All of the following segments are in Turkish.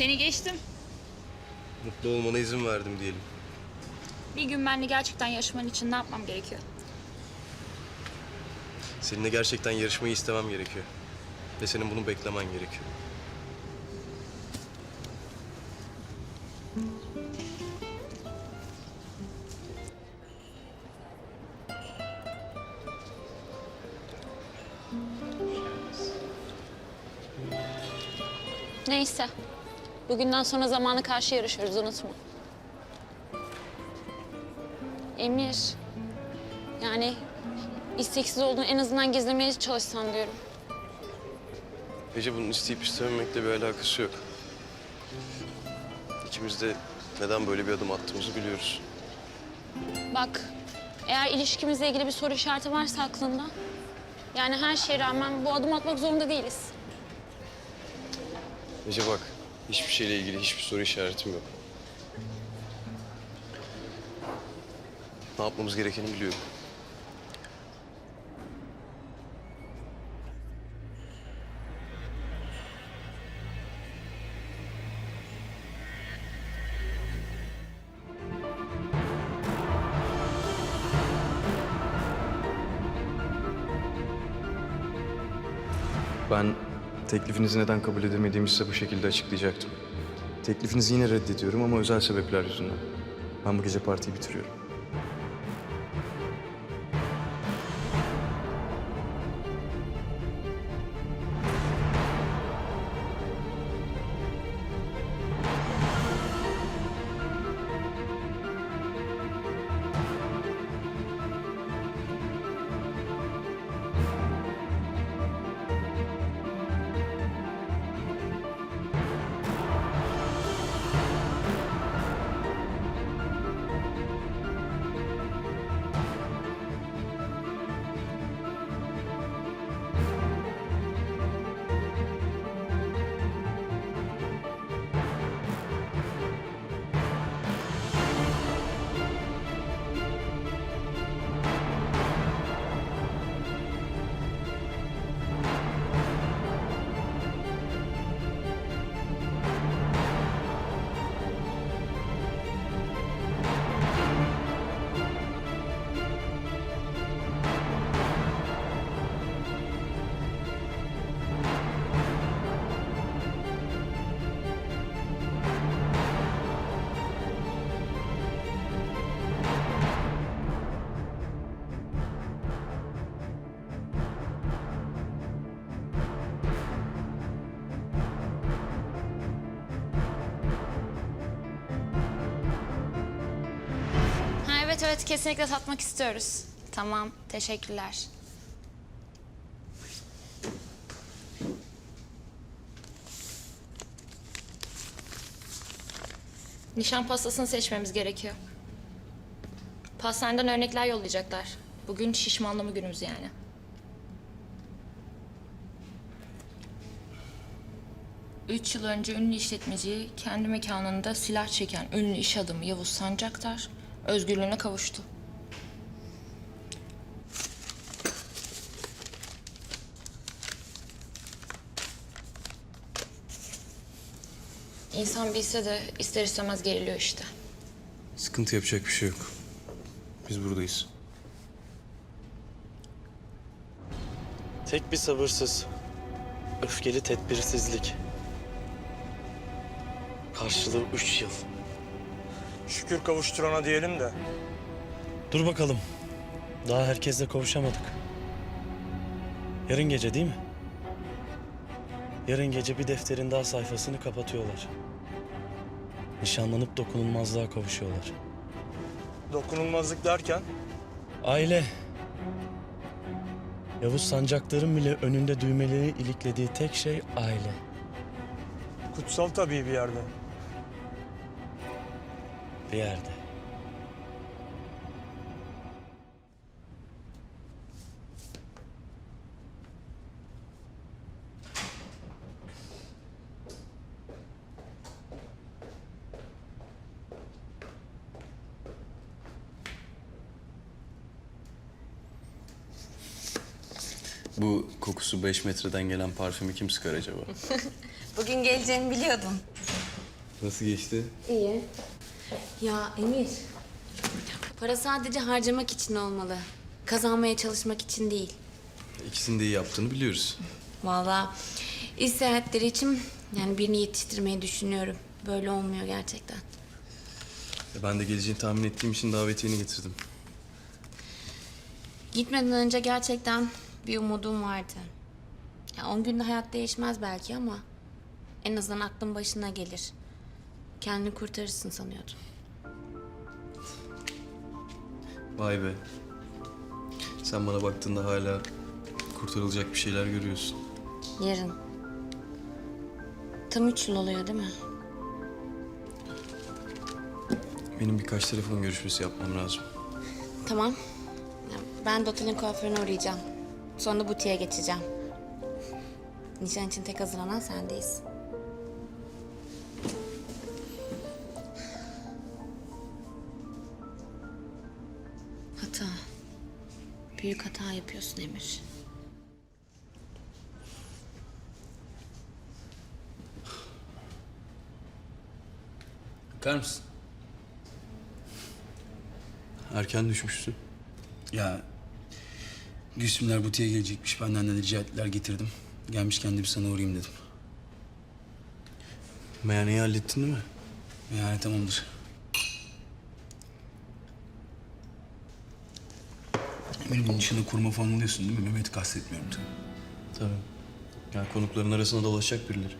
Seni geçtim. Mutlu olmana izin verdim diyelim. Bir gün benle gerçekten yaşaman için ne yapmam gerekiyor? Seninle gerçekten yarışmayı istemem gerekiyor. Ve senin bunu beklemen gerekiyor. Neyse. Bugünden sonra zamanı karşı yarışıyoruz unutma. Emir. Yani isteksiz olduğunu en azından gizlemeye çalışsan diyorum. Ece bunun isteyip istememekle bir alakası yok. İkimiz de neden böyle bir adım attığımızı biliyoruz. Bak, eğer ilişkimizle ilgili bir soru işareti varsa aklında... ...yani her şeye rağmen bu adım atmak zorunda değiliz. Ece bak, hiçbir şeyle ilgili hiçbir soru işaretim yok. Ne yapmamız gerekeni biliyorum. Ben teklifinizi neden kabul edemediğimi size bu şekilde açıklayacaktım. Teklifinizi yine reddediyorum ama özel sebepler yüzünden. Ben bu gece partiyi bitiriyorum. Evet evet kesinlikle tatmak istiyoruz. Tamam teşekkürler. Nişan pastasını seçmemiz gerekiyor. Pastaneden örnekler yollayacaklar. Bugün şişmanlama günümüz yani. Üç yıl önce ünlü işletmeci kendi mekanında silah çeken ünlü iş adamı Yavuz Sancaktar özgürlüğüne kavuştu. İnsan bilse de ister istemez geriliyor işte. Sıkıntı yapacak bir şey yok. Biz buradayız. Tek bir sabırsız, öfkeli tedbirsizlik. Karşılığı üç yıl. Şükür kavuşturana diyelim de. Dur bakalım. Daha herkesle kavuşamadık. Yarın gece değil mi? Yarın gece bir defterin daha sayfasını kapatıyorlar. Nişanlanıp dokunulmazlığa kavuşuyorlar. Dokunulmazlık derken Aile. Yavuz Sancaklar'ın bile önünde düğmeleri iliklediği tek şey aile. kutsal tabii bir yerde. Bir yerde. Bu kokusu 5 metreden gelen parfümü kim sıkar acaba? Bugün geleceğimi biliyordum. Nasıl geçti? İyi. Ya Emir, para sadece harcamak için olmalı. Kazanmaya çalışmak için değil. İkisini de iyi yaptığını biliyoruz. Vallahi iş seyahatleri için yani birini yetiştirmeyi düşünüyorum. Böyle olmuyor gerçekten. Ya Ben de geleceğini tahmin ettiğim için davetiyeni getirdim. Gitmeden önce gerçekten bir umudum vardı. Ya on günde hayat değişmez belki ama en azından aklın başına gelir. Kendini kurtarırsın sanıyordum. Vay be. Sen bana baktığında hala kurtarılacak bir şeyler görüyorsun. Yarın. Tam üç yıl oluyor değil mi? Benim birkaç telefon görüşmesi yapmam lazım. Tamam. Ben de otelin kuaförüne uğrayacağım. Sonra butiğe geçeceğim. Nişan için tek hazırlanan sendeyiz. Hata. Büyük hata yapıyorsun Emir. Bakar mısın? Erken düşmüşsün. Ya Gülsümler butiğe gelecekmiş. Benden de rica ettiler getirdim. Gelmişken de bir sana uğrayayım dedim. Meyhaneyi hallettin değil mi? Yani tamamdır. Benim bunun dışında kurma falan oluyorsun değil mi? Mehmet'i kastetmiyorum tabii. Tabii. Ya konukların arasında dolaşacak birileri.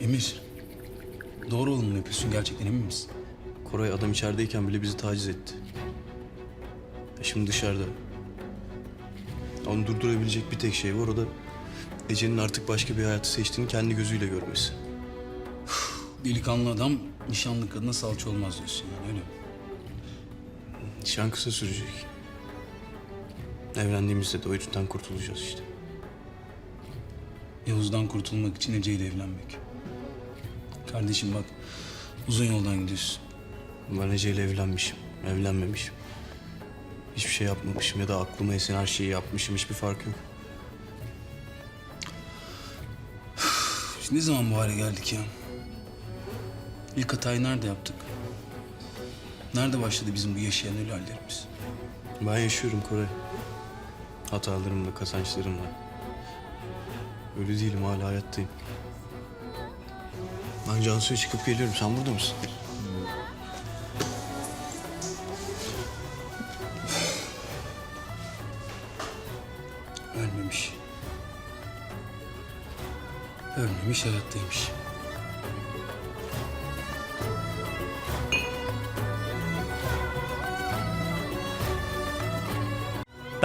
Emir, doğru olanı yapıyorsun gerçekten emin misin? Koray adam içerideyken bile bizi taciz etti. E şimdi dışarıda. Onu durdurabilecek bir tek şey var o da Ece'nin artık başka bir hayatı seçtiğini kendi gözüyle görmesi. Delikanlı adam nişanlı kadına salça olmaz diyorsun yani öyle mi? Nişan kısa sürecek. Evlendiğimizde de o yüzden kurtulacağız işte. Yavuz'dan kurtulmak için Ece ile evlenmek. Kardeşim bak uzun yoldan gidiyorsun. Ben Ece ile evlenmişim, evlenmemişim. Hiçbir şey yapmamışım ya da aklıma esen her şeyi yapmışım. Hiçbir fark yok. Ne zaman bu hale geldik ya? İlk hatayı nerede yaptık? Nerede başladı bizim bu yaşayan ölü hallerimiz? Ben yaşıyorum Koray. Hatalarımla, kazançlarımla. Ölü değilim, hala hayattayım. Ben Cansu'ya çıkıp geliyorum. Sen burada mısın? Ölmemiş. Ölmemiş hayattaymış.